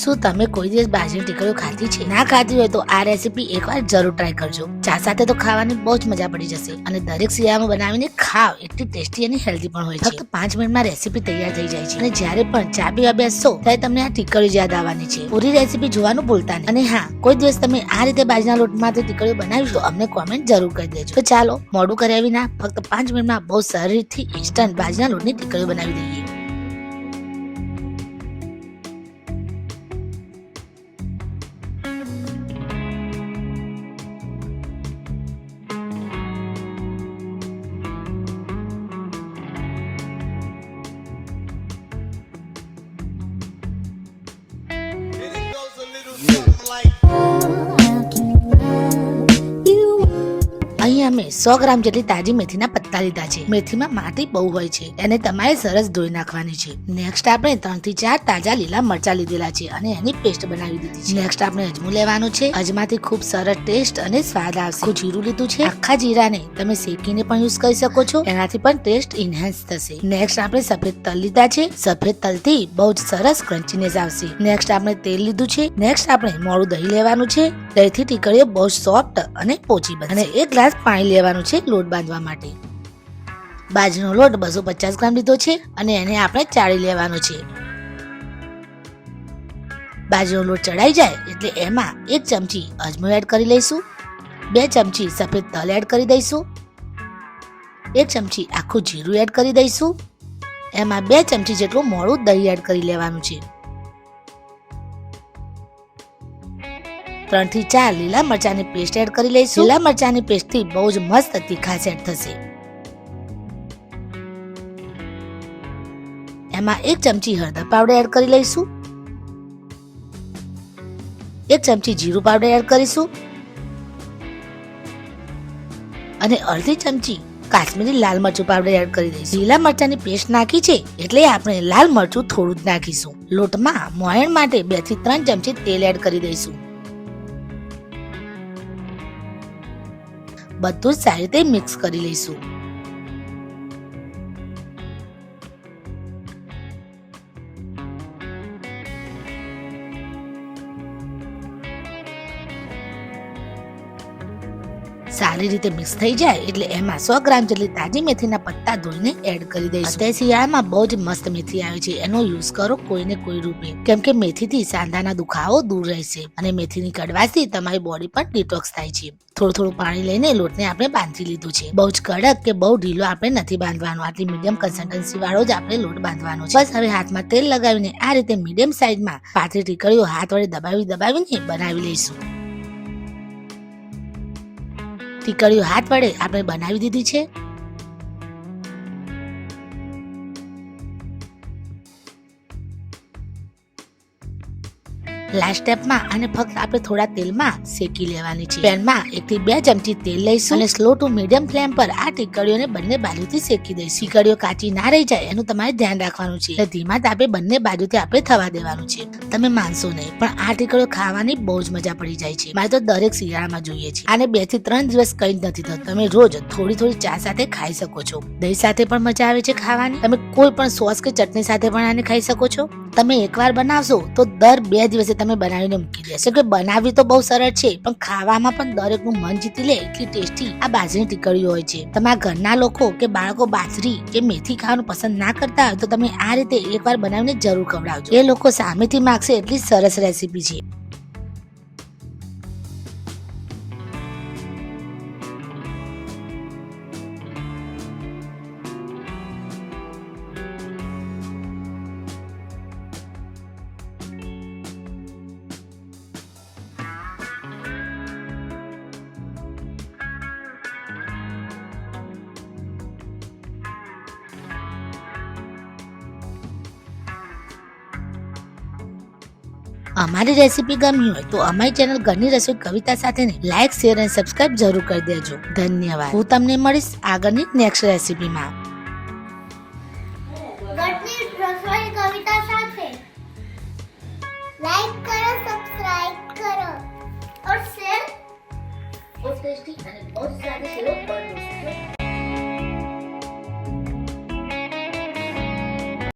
શું તમે કોઈ દિવસ બાજરી ટીકડીઓ ખાધી છે? ના ખાધી હોય તો આ રેસીપી એકવાર જરૂર ટ્રાય કરજો. ચા સાથે તો ખાવાની બહુ જ મજા પડી જશે અને દરેક શિયાળામાં બનાવીને ખાવ, એટલી ટેસ્ટી અને હેલ્ધી પણ હોય છે. ફક્ત પાંચ મિનિટમાં રેસીપી તૈયાર થઈ જાય છે. અને જ્યારે પણ ચા પીવા બેસશો, ત્યારે તમને આ ટીકડીઓ યાદ આવવાની છે. પૂરી રેસીપી જોવાનું ભૂલતા નહીં. અને હા, કોઈ દિવસ તમે આ રીતે બાજરીના લોટમાંથી ટીકડીઓ બનાવી તો અમને કોમેન્ટ જરૂર કરી દેજો. તો ચાલો, મોડું કર્યા વિના ફક્ત પાંચ મિનિટમાં બહુ સરળ રીતથી ઇન્સ્ટન્ટ બાજરીના લોટની ટીકડીઓ બનાવી દઈએ. અમે સો ગ્રામ જેટલી તાજી મેથીના પત્તા લીધા છે. મેથીમાં માટી બહુ હોય છે. એને તમારે સરસ ધોઈ નાખવાની છે. નેક્સ્ટ આપણે ત્રણથી ચાર તાજા લીલા મરચા લીધેલા છે અને એની પેસ્ટ બનાવી દીધી છે. નેક્સ્ટ આપણે અજમું લેવાનું છે. અજમાથી ખૂબ સરસ ટેસ્ટ અને સ્વાદ આવશે. જીરું લીધું છે. આખા જીરાને તમે શેકીને પણ યુઝ કરી શકો છો. એનાથી પણ ટેસ્ટ ઇનહેન્સ થશે. નેક્સ્ટ આપણે સફેદ તલ લીધા છે. સફેદ તલથી બહુ જ સરસ ક્રન્ચીનેસ આવશે. નેક્સ્ટ આપણે તેલ લીધું છે. નેક્સ્ટ આપણે મોડું દહીં લેવાનું છે. દહીંથી ટીકડીઓ બહુ સોફ્ટ અને પોચી બને એક ગ્લાસ પાણી લેવાનું છે લોટ બાંધવા માટે. બાજરીનો લોટ બસો પચાસ ગ્રામ લીધો છે અને એને આપણે ચાળી લેવાનો છે. બાજરીનો લોટ ચડાઈ જાય એટલે એમાં એક ચમચી અજમો એડ કરી લઈશું. બે ચમચી સફેદ તલ એડ કરી દઈશું. એક ચમચી આખું જીરું એડ કરી દઈશું. એમાં બે ચમચી જેટલું મોડું દહીં એડ કરી લેવાનું છે. ત્રણથી ચાર લીલા મરચાની પેસ્ટ એડ કરી લઈશું. લીલા મરચાની પેસ્ટથી બહુ જ મસ્ત તીખા સેટ થશે. એમાં એક ચમચી હળદર પાવડર એડ કરી લઈશું. એક ચમચી જીરું પાવડર એડ કરીશું. અને અડધી ચમચી કાશ્મીરી લાલ મરચું પાવડર એડ કરી દઈશું. લીલા મરચાની પેસ્ટ નાખી છે એટલે આપણે લાલ મરચું થોડું જ નાખીશું. લોટમાં મોયણ માટે બેથી ત્રણ ચમચી તેલ એડ કરી દઈશું. બધું જ સારી રીતે મિક્સ કરી લઈશું. સારી રીતે મિક્સ થઈ જાય એટલે એમાં સો ગ્રામ જેટલી તાજી મેથીના પત્તા ધોઈને એડ કરી દઈશું. અત્યારે શિયાળામાં બહુ જ મસ્ત મેથી આવે છે, એનો યુઝ કરો કોઈને કોઈ રૂપે. કેમ કે મેથીથી સાંધાના દુખાવો દૂર રહેશે અને મેથીની કડવાશથી તમારી બોડી પણ ડિટોક્સ થાય છે. થોડું થોડું પાણી લઈને લોટને આપણે બાંધી લીધું છે. બહુ જ કડક કે બહુ ઢીલો આપણે નથી બાંધવાનો. આટલી મીડિયમ કન્સિસ્ટન્સી વાળો જ આપણે લોટ બાંધવાનો છે. બસ હવે હાથમાં તેલ લગાવીને આ રીતે મીડિયમ સાઈઝમાં પાતળી ટીકડીઓ હાથ વડે દબાવી દબાવીને બનાવી લઈશું. ટીકડીઓ હાથ વડે આપણે બનાવી દીધી છે. લાસ્ટ સ્ટેપમાં આને ફક્ત આપણે થોડા તેલમાં શેકી લેવાની છે. પેનમાં એક થી બે ચમચી તેલ લઈશું અને સ્લો ટુ મીડિયમ ફ્લેમ પર આ ટીકડીઓને બંને બાજુથી શેકી દઈશું. ટીકડીઓ કાચી ના રહી જાય એનું તમારે ધ્યાન રાખવાનું છે. ધીમા તાપે બંને બાજુથી આપણે થવા દેવાનું છે. તમે માનશો નહીં, પણ આ ટીકડીઓ ખાવાની બહુ જ મજા પડી જાય છે. મારે તો દરેક શિયાળામાં જોઈએ છે. આને બેથી ત્રણ દિવસ કઈ જ નથી થતું. તમે રોજ થોડી થોડી ચા સાથે ખાઈ શકો છો. દહીં સાથે પણ મજા આવે છે ખાવાની. તમે કોઈ પણ સોસ કે ચટણી સાથે પણ આને ખાઈ શકો છો. તમે એકવાર બનાવશો તો દર બે દિવસે તમે બનાવીને મૂકી દેશો. કે બનાવવી તો બહુ સરળ છે, પણ ખાવામાં પણ દરેકનું મન જીતી લે એટલી ટેસ્ટી આ બાજરીની ટીકડીઓ હોય છે. તમારા ઘરના લોકો કે બાળકો બાજરી કે મેથી ખાવાનું પસંદ ના કરતા હોય તો તમે આ રીતે એકવાર બનાવીને જરૂર ખવડાવજો. એ લોકો સામેથી માગશે એટલી સરસ રેસીપી છે. અમારી રેસીપી ગમી હોય તો અમારી ચેનલ ઘરની રસોઈ કવિતા સાથે લાઈક શેર અને સબસ્ક્રાઇબ જરૂર કરી દેજો ધન્યવાદ હું તમને મળીશ આગળની નેક્સ્ટ રેસીપીમાં ઘરની રસોઈ કવિતા સાથે લાઈક કરો સબસ્ક્રાઇબ કરો और शेयर બહુ ટેસ્ટી અને બહુ સ્વાદિષ્ટ એવો બર્ગર